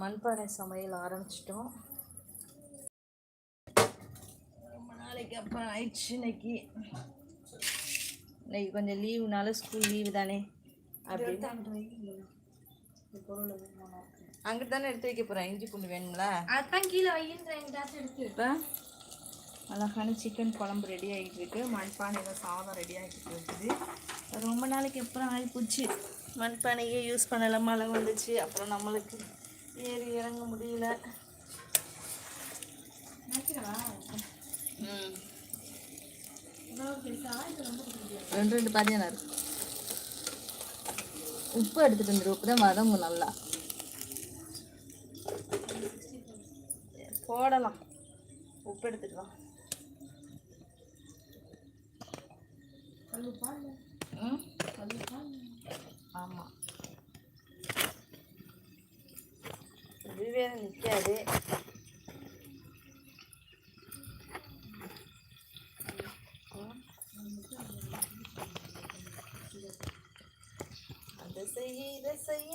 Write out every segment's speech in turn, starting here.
மண்பானை சமையல் ஆரம்பிச்சிட்டோம். ரொம்ப நாளைக்கு அப்புறம் ஆயிடுச்சு இன்னைக்கு. இன்னைக்கு கொஞ்சம் லீவுனால ஸ்கூல் லீவு தானே. அப்படி அங்கிட்டு தானே எடுத்து வைக்க போகிறேன் இஞ்சி பூண்டு வேணுங்களா அதான் கீழே இப்போ அழகான சிக்கன் குழம்பு ரெடி ஆகிட்டு இருக்கு. மண்பானையில் சாதம் ரெடி ஆகிட்டு இருக்குது. ரொம்ப நாளைக்கு அப்புறம் ஆகி போச்சு மண்பானையே யூஸ் பண்ணல. மழை வந்துச்சு. அப்புறம் நம்மளுக்கு ஏறி இறங்க முடியல. ரெண்டு ரெண்டு பாதியாக இருக்கு. உப்பு எடுத்துட்டு வந்துரு. உப்பு தான் வதங்கும் நல்லா. போடலாம். உப்பு எடுத்துட்டு வா. கல்லுப்பா இல்லை ம்? கல்லுப்பா ஆமாம் இதுவே நிற்காது அதை செய்ய இதை செய்ய.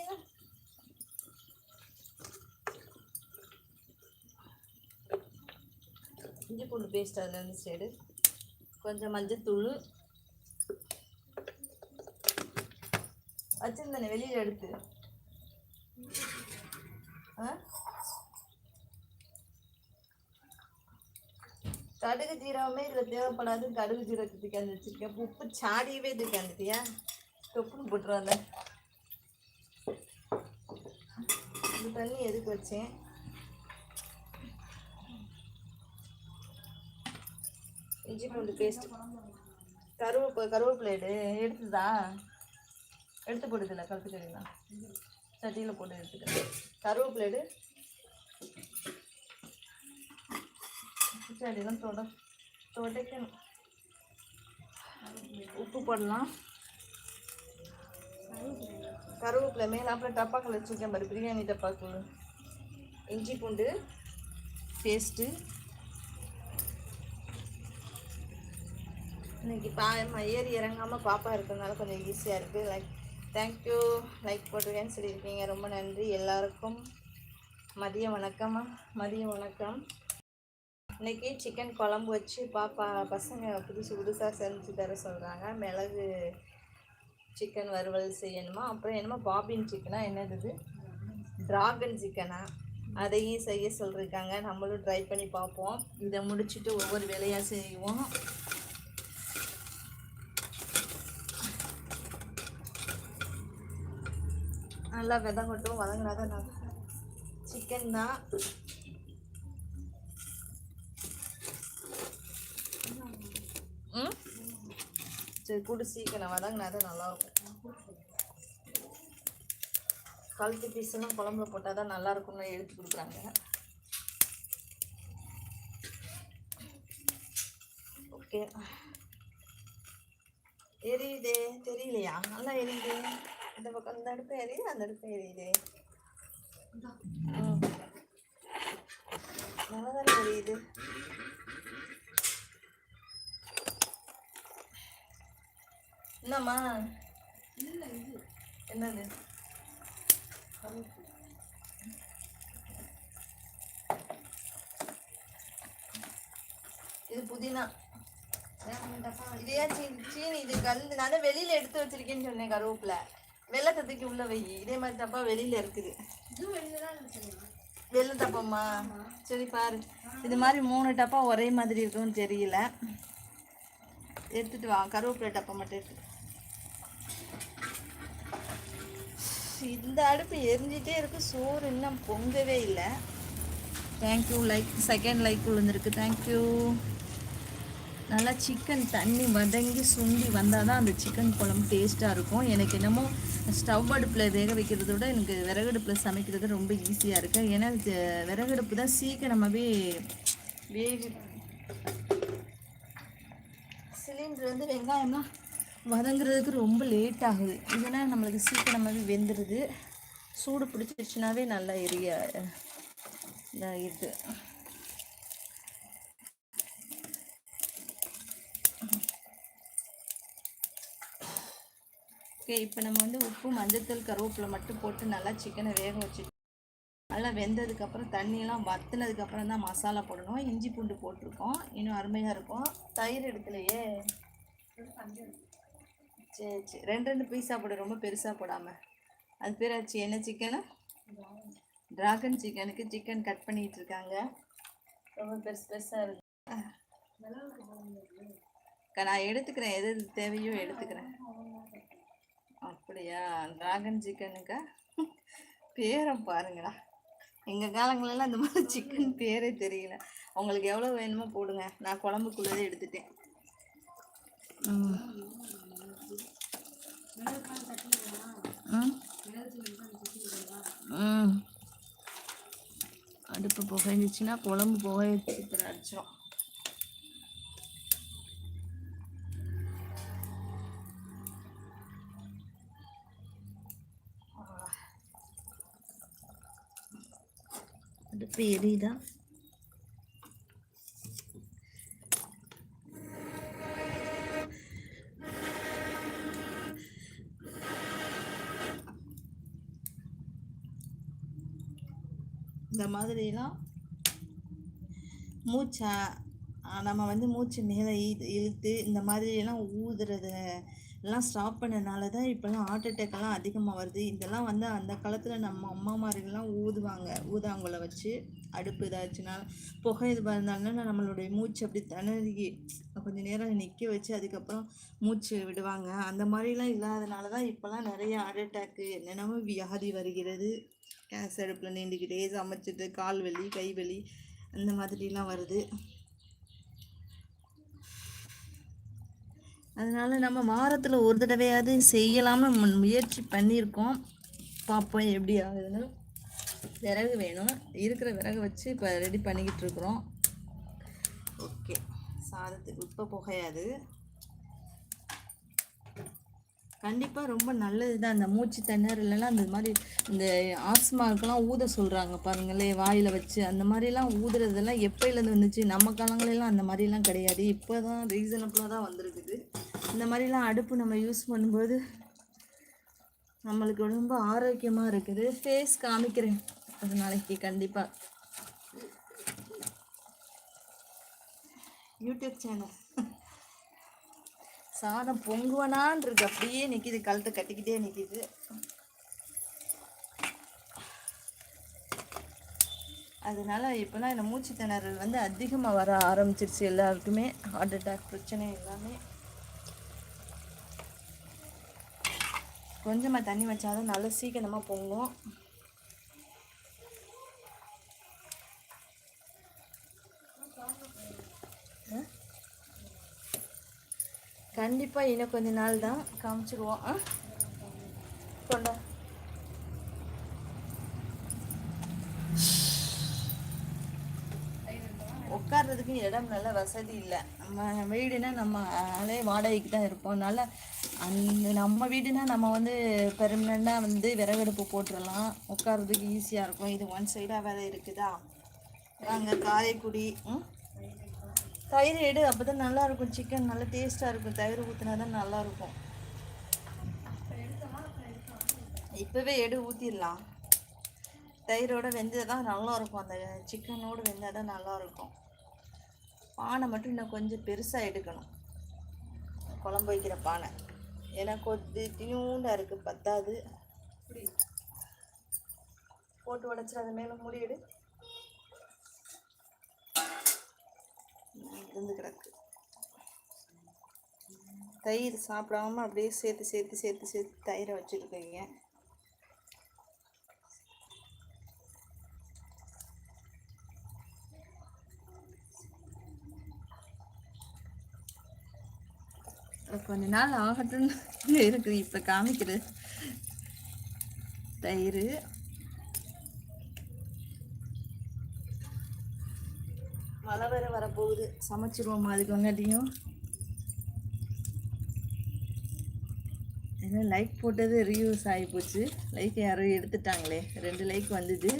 இஞ்சி பூண்டு பேஸ்ட் அதில் இருந்து சைடு. கொஞ்சம் மஞ்சத்தூள். வச்சுருந்தேன் வெளியில் எடுத்து ஆ கடுகு ஜீரகமே இதில் தேவைப்படாது. கடுகு ஜீரகத்தை தூக்காந்து வச்சுருக்கேன். உப்பு சாடியவே தூக்காந்துட்டியா தொப்புன்னு போட்டுருவாங்க இந்த தண்ணி எதுக்கு வச்சேன்? இஞ்சி பூண்டு பேஸ்ட் கருவேப்பு கருவேப்பிலேடு எடுத்துதா? எடுத்து போடுதில்ல கழுத்துக்கறிலாம் சட்டியில் போட்டு எடுத்துக்கிறேன் கருவேப்பிலேடு எடு செடியெல்லாம் தொட துடைக்கணும் உப்பு போடலாம் கருவேப்பிலை மேலாப்பில் டப்பாக்கள் வச்சுருக்கேன் பாரு பிரியாணி டப்பாக்கு இஞ்சி பூண்டு பேஸ்ட்டு இன்னைக்கு பா ஏறி இறங்காமல் பாப்பா இருக்கிறதுனால கொஞ்சம் ஈஸியாக இருக்குது லைக் தேங்க்யூ லைக் போட்டிருக்கேன்னு சொல்லியிருக்கீங்க ரொம்ப நன்றி எல்லாருக்கும் மதிய வணக்கம்மா மதிய வணக்கம் இன்றைக்கி சிக்கன் குழம்பு வச்சு பாப்பா பசங்க புதுசு புதுசாக செஞ்சு தர சொல்கிறாங்க மிளகு சிக்கன் வறுவல் செய்யணுமா? அப்புறம் என்னமோ பாபின் சிக்கனா என்னது இது? டிராகன் சிக்கனா அதையும் செய்ய சொல்லியிருக்காங்க நம்மளும் ட்ரை பண்ணி பார்ப்போம். இதை முடிச்சுட்டு ஒவ்வொரு வேலையாக செய்வோம். நல்லா விதங்கட்டும் வதங்கினாதான் தான் சிக்கன் தான் ம்? சரி கூட சீக்கிரம். வதங்கினாதான் நல்லாயிருக்கும். கழுத்து பீஸ்லாம் குழம்புல போட்டால் தான் நல்லா இருக்கும்னு எடுத்து கொடுக்குறாங்க. ஓகே. எரியுதே. தெரியலையா? நல்லா எரியுது. இந்த பக்கம் இந்த அடுப்பு எரியுது அந்த அடுப்பு எரியுது. நல்லா தானே எரியுது. என்னம்மா? இல்லை இது. என்னது? இது புதினா. டப்பா இது ஏன் சீனி இது கலந்து நான் வெளியில எடுத்து வச்சிருக்கேன்னு சொன்னேன் கருவேப்பிலை. வெள்ளை தூக்கி உள்ள வை. இதே மாதிரி டப்பா வெளியில இருக்குது. வெள்ளை டப்பாம்மா சரி பாரு. இது மாதிரி மூணு டப்பா ஒரே மாதிரி இருக்கும்னு தெரியல. எடுத்துட்டு வா. கருவேப்பிலை டப்பா மட்டும் எடுத்து இந்த அடுப்பு எரிஞ்சிட்டே இருக்கு. சோறு இன்னும் பொங்கவே இல்லை. Thank you like second like விழுந்திருக்கு. தேங்க்யூ நல்லா சிக்கன் தண்ணி வதங்கி சுண்டி வந்தால் தான் அந்த சிக்கன் குழம்பு டேஸ்ட்டாக இருக்கும். எனக்கு என்னமோ ஸ்டவ் அடுப்பில் வேக வைக்கிறத விட எனக்கு விறகடுப்பில் சமைக்கிறது ரொம்ப ஈஸியாக இருக்குது ஏன்னா விறகடுப்பு தான் சீக்கிரமாகவே வேக. சிலிண்டர் வந்து வெங்காயம்லாம் வதங்குறதுக்கு ரொம்ப லேட் ஆகுது. இதனால் நம்மளுக்கு சீக்கிரமாகவே வெந்துடுது சூடு பிடிச்சிருச்சுனாவே நல்லா எரிய இதாகிடுது ஓகே இப்போ நம்ம வந்து உப்பு மஞ்சத்தூள் கருவேப்பிலை மட்டும் போட்டு நல்லா சிக்கனை வேக வச்சு நல்லா வெந்ததுக்கப்புறம் தண்ணியெல்லாம் வத்தினதுக்கப்புறம் தான் மசாலா போடணும். இஞ்சி பூண்டு போட்டிருக்கோம். இன்னும் அருமையாக இருக்கும். தயிர் எடுக்கலையே. சரி சரி. ரெண்டு ரெண்டு பீஸாக போடு. ரொம்ப பெருசாக போடாமல் அது பேர் ஆச்சு என்ன சிக்கனு டிராகன் சிக்கனுக்கு சிக்கன் கட் பண்ணிட்டு இருக்காங்க. ரொம்ப பெருசு பெருசாக இருக்கு. அக்கா, நான் எடுத்துக்கிறேன். எது தேவையோ எடுத்துக்கிறேன். அப்படியா? டிராகன் சிக்கனுக்கா பேரை பாருங்கடா. எங்கள் காலங்களெல்லாம் இந்த மாதிரி சிக்கன் பேரே தெரியல. உங்களுக்கு எவ்வளோ வேணுமோ போடுங்க. நான் குழம்புக்குள்ளதே எடுத்துட்டேன். ம். அடுப்பு புகைஞ்சிச்சுன்னா குழம்பு புகை சீக்கிரம் அடிச்சிடும் அடுப்பு எரியுதா? இந்த மாதிரிலாம் மூச்சை நம்ம வந்து மூச்சு மேலே இழுத்து இந்த மாதிரியெல்லாம் ஊதுறத எல்லாம் ஸ்டாப் பண்ணனால தான் இப்போல்லாம் ஹார்ட் அட்டாக்லாம் அதிகமாக வருது. இதெல்லாம் வந்து அந்த காலத்தில் நம்ம அம்மாமார்கள்லாம் ஊதுவாங்க. ஊதாங்குழலை வச்சு அடுப்பு இதாச்சுன்னா புகை இது இருந்தாலும் நம்மளுடைய மூச்சு அப்படி திணறி கொஞ்சம் நேரம் நிற்க வச்சு அதுக்கப்புறம் மூச்சு விடுவாங்க. அந்த மாதிரிலாம் இல்லாதனால தான் இப்போல்லாம் நிறைய ஹார்ட் அட்டாக்கு என்னென்னமோ வியாதி வருகிறது. கேஸ் அடுப்பில் நீண்டிக்கிட்டே சமைச்சிட்டு கால் வலி கை வலி அந்த மாதிரிலாம் வருது. அதனால் நம்ம வாரத்தில் ஒரு தடவையாவது செய்யலாம்னு முன் முயற்சி பண்ணியிருக்கோம். பார்ப்போம் எப்படி ஆகுதுன்னு. விறகு வேணும். இருக்கிற விறகு வச்சு இப்போ ரெடி பண்ணிக்கிட்டு இருக்கிறோம். ஓகே சாதத்துக்கு இப்போ புகையாது. கண்டிப்பாக ரொம்ப நல்லது தான் இந்த மூச்சு திணறலாம் அந்த மாதிரி இந்த ஆஸ்மாவுக்கெல்லாம் ஊத சொல்கிறாங்க பாருங்களே வாயில் வச்சு. அந்த மாதிரிலாம் ஊதுறதெல்லாம் எப்போயிலேருந்து வந்துச்சு? நம்ம காலங்களெல்லாம் அந்த மாதிரிலாம் கிடையாது. இப்போ தான் ரீசனபுளாக தான் வந்திருக்குது. இந்த மாதிரிலாம் அடுப்பு நம்ம யூஸ் பண்ணும்போது நம்மளுக்கு ரொம்ப ஆரோக்கியமாக இருக்குது. ஃபேஸ் காமிக்கிறேன். ஒரு நாளைக்கு கண்டிப்பாக யூடியூப் சேனல். சாதம் பொங்குவனான் இருக்கு அப்படியே நிற்கிது கழுத்தை கட்டிக்கிட்டே நிற்கிது அதனால இப்போலாம் இந்த மூச்சு திணறல் வந்து அதிகமாக வர ஆரம்பிச்சிருச்சு எல்லாருக்குமே. ஹார்ட் அட்டாக் பிரச்சனை எல்லாமே. கொஞ்சமாக தண்ணி வச்சாதான் நல்லா சீக்கிரமாக பொங்கும். கண்டிப்பாக இன்னும் கொஞ்ச நாள் தான் காமிச்சிருவோம். ஆ? கொண்டா. உட்கார்றதுக்கு இடம் நல்ல வசதி இல்லை. நம்ம வீடுனா நம்ம ஆளே வாடகைக்கு தான் இருப்போம். அதனால் அந்த நம்ம வீடுனா நம்ம வந்து பெர்மனெண்ட்டாக வந்து விறகடுப்பு போட்டுடலாம் உட்கார்றதுக்கு ஈஸியாக இருக்கும். இது ஒன் சைடாக வேறு இருக்குதா? அங்கே காரைக்குடி ம்? தயிர் எடு அப்போ தான் நல்லாயிருக்கும். சிக்கன் நல்லா டேஸ்ட்டாக இருக்கும். தயிர் ஊற்றினா தான் நல்லாயிருக்கும். இப்போவே எடு ஊற்றிடலாம் தயிரோடு வெந்தது தான் நல்லாயிருக்கும். அந்த சிக்கனோடு வெந்தால் தான் நல்லா இருக்கும் பானை மட்டும் இன்னும் கொஞ்சம் பெருசாக எடுக்கணும். குழம்பு வைக்கிற பானை. ஏன்னா கொத்து தியூண்டாக இருக்குது பத்தாது. போட்டு உடச்சி அது மேலே மூடி எடு. இருந்து கிடக்கு. தயிர் சாப்பிடாம அப்படியே சேர்த்து சேர்த்து சேர்த்து சேர்த்து தயிரை வச்சுருக்கீங்க கொஞ்ச நாள் ஆகட்டும்னு இருக்குது இப்போ காமிக்கிறது தயிர் மழை வேற வரப்போகுது. சமைச்சிருவோம் அதுக்கு வங்காட்டியும் ஏன்னா லைக் போட்டது ரீயூஸ் ஆகி போச்சு. லைக் யாரோ எடுத்துட்டாங்களே. ரெண்டு லைக் வந்தது.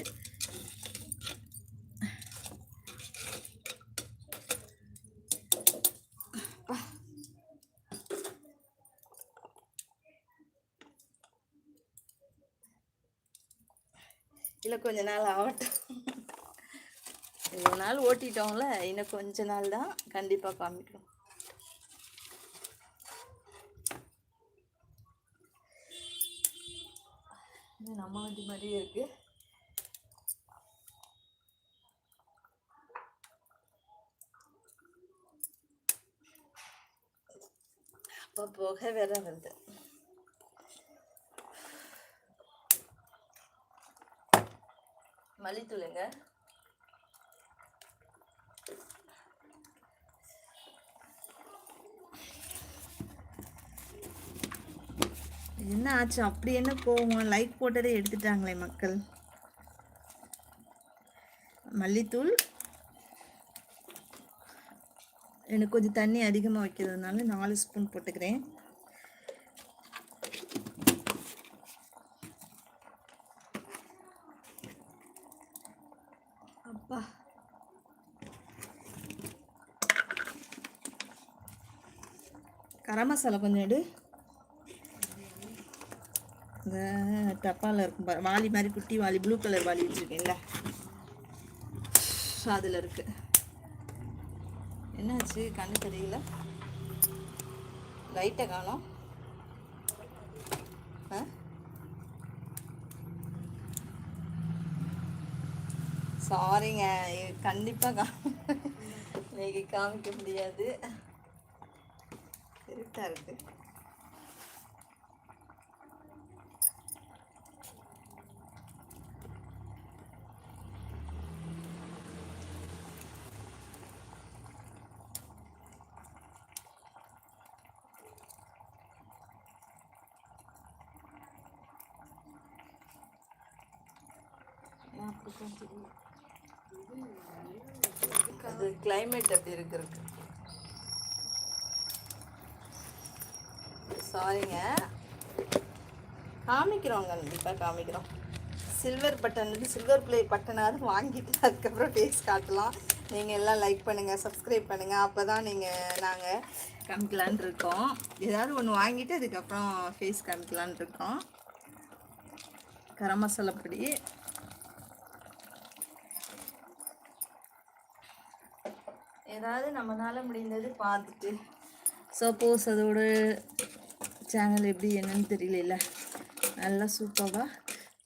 இல்லை கொஞ்ச நாள் ஆகட்டும். இவ்வளோ நாள் ஓட்டிட்டோம்ல இன்னும் கொஞ்ச நாள் தான் கண்டிப்பாக காமிக்கிறோம் இது நம்ம வண்டி மாதிரியே இருக்கு. அப்போ புகை வேற வருது. மல்லித்தூளுங்க? என்ன ஆச்சு அப்படி என்ன கோவம்? லைக் போட்டதே எடுத்துட்டாங்களே மக்கள். மல்லித்தூள். எனக்கு கொஞ்சம் தண்ணி அதிகமாக வைக்கிறதுனால நாலு ஸ்பூன் போட்டுக்கிறேன். அப்பா. கரம் மசாலா கொஞ்சம் எடு. இந்த டப்பாவில் இருக்கும் பாரு வாளி மாதிரி குட்டி வாளி ப்ளூ கலர் வாலி வச்சுருக்கேன்ல. அதில் இருக்கு. என்னாச்சு? கண்ணு தெரியல. லைட்டை காணோம். ஆ? சாரிங்க கண்டிப்பாக கா இன்னைக்கு காமிக்க முடியாது. கரெக்டாக இருக்குது அது கிளைமேட் அப்படி இருக்கிறது சாரிங்க காமிக்கிறோம் கண்டிப்பாக காமிக்கிறோம். சில்வர் பட்டன் வந்து சில்வர் ப்ளே பட்டனாவது வாங்கிட்டு அதுக்கப்புறம் ஃபேஸ் காட்டலாம். நீங்கள் எல்லாம் லைக் பண்ணுங்கள் சப்ஸ்கிரைப் பண்ணுங்கள் அப்போ தான் நீங்கள் நாங்கள் காமிக்கலான் இருக்கோம். ஏதாவது ஒன்று வாங்கிட்டு அதுக்கப்புறம் ஃபேஸ் காமிக்கலான் இருக்கோம். கரம் மசாலா பொடி. ஏதாவது நம்மளால முடிந்தது பார்த்துட்டு. சப்போஸ் அதோட சேனல் எப்படி என்னன்னு தெரியல நல்லா சூப்பராக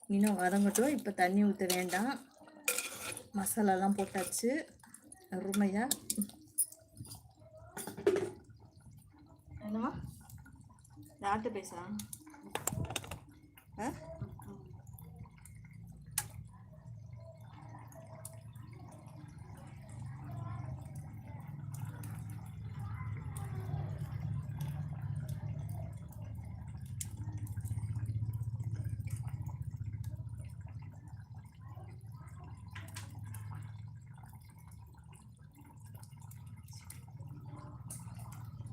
இன்னும் வதங்கட்டும். இப்போ தண்ணி ஊற்ற வேண்டாம். மசாலாலாம் போட்டாச்சு. அருமையாக என்னம்மா? யார்கிட்ட பேசலாம்? ஆ?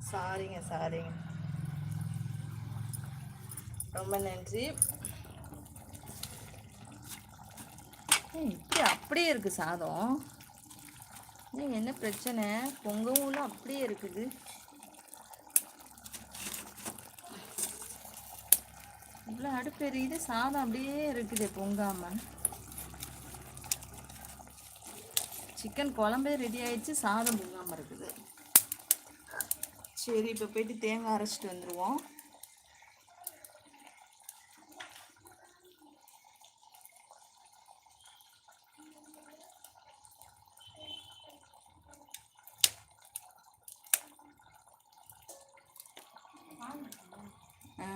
சாரிங்க சாரிங்க. ரொம்ப நன்றி. இப்படி அப்படியே இருக்கு சாதம். ஏய், என்ன பிரச்சனை? பொங்கவும் அப்படியே இருக்குது. இவ்வளோ அடுப்பு எரியுது சாதம் அப்படியே இருக்குது பொங்காம. சிக்கன் குழம்பே ரெடி ஆயிடுச்சு சாதம் பொங்காம இருக்குது. சரி இப்போ போயிட்டு தேங்காய் அரைச்சிட்டு வந்துடுவோம் ஆ.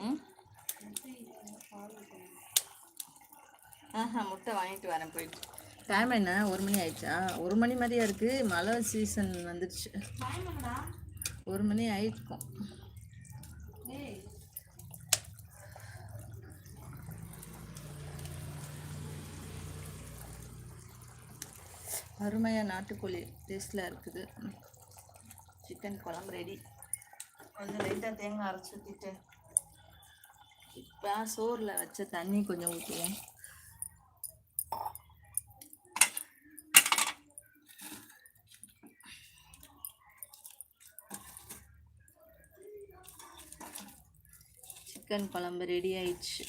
ம்? ஆஹா முட்டை வாங்கிட்டு வரேன் போயிட்டு. டைம் என்ன? ஒரு மணி ஆயிடுச்சா? ஒரு மணி மாதிரியா இருக்கு. மழை சீசன் வந்துடுச்சு. ஒரு மணி ஆயிருக்கும் அருமையாக நாட்டுக்கோழி டேஸ்டில் இருக்குது. சிக்கன் குழம்பு ரெடி கொஞ்சம் லைட்டாக தேங்காய் அரைச்சி ஊற்றிட்டு இப்போ சோறில் வச்ச தண்ணி கொஞ்சம் ஊற்றுவோம் சிக்கன் குழம்பு ரெடி ஆயிடுச்சு.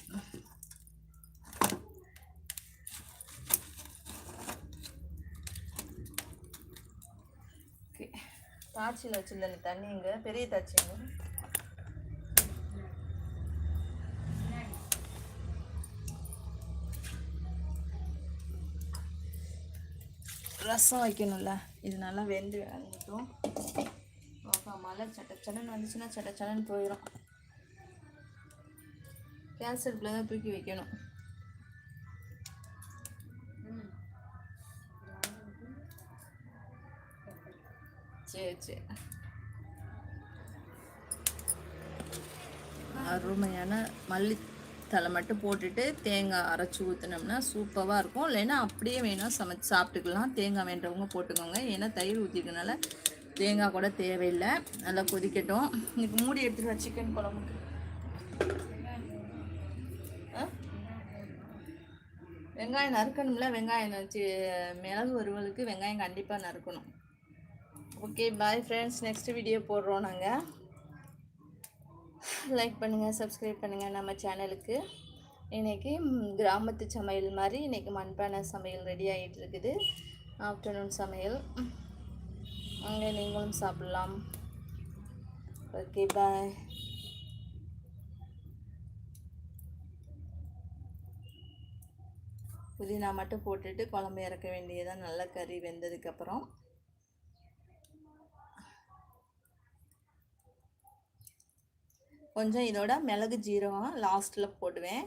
தாச்சியில் வச்சுருந்த தண்ணி இங்கே பெரிய தாச்சிங்க ரசம் வைக்கணும்ல. இது நல்லா வெந்து வந்துட்டும் மழை சட்ட சடன்னு வந்துச்சுன்னா சட்ட சடன்னு போயிடும் கேஸ் அடுப்பில் தான் தூக்கி வைக்கணும். சரி சரி. அருமையான மல்லி தலை மட்டும் போட்டுட்டு தேங்காய் அரைச்சி ஊற்றினோம்னா சூப்பராக இருக்கும். இல்லைன்னா அப்படியே வேணால் சமைச்சு சாப்பிட்டுக்கலாம். தேங்காய் வேண்டவங்க போட்டுக்கோங்க. ஏன்னா தயிர் ஊற்றிக்கனால தேங்காய் கூட தேவையில்லை. நல்லா கொதிக்கட்டும். இன்னைக்கு மூடி எடுத்துட்டு சிக்கன் குழம்புக்கு. வெங்காயம் நறுக்கணும்ல வெங்காயம் வச்சு மிளகு வறுவலுக்கு வெங்காயம் கண்டிப்பாக நறுக்கணும். Okay bye friends next video போடுறோம் நாங்கள் லைக் பண்ணுங்கள் சப்ஸ்கிரைப் பண்ணுங்கள் நம்ம சேனலுக்கு இன்றைக்கி கிராமத்து சமையல் மாதிரி இன்றைக்கி மண்பானை சமையல் ரெடி ஆகிட்டு இருக்குது. ஆஃப்டர்நூன் சமையல். அங்கே நீங்களும் சாப்பிட்லாம். ஓகே பாய் புதினா மட்டும் போட்டுட்டு குழம்பு இறக்க வேண்டியதான் நல்ல கறி வெந்ததுக்கப்புறம் கொஞ்சம் இதோட மிளகு ஜீரகம் லாஸ்ட்டில் போடுவேன்.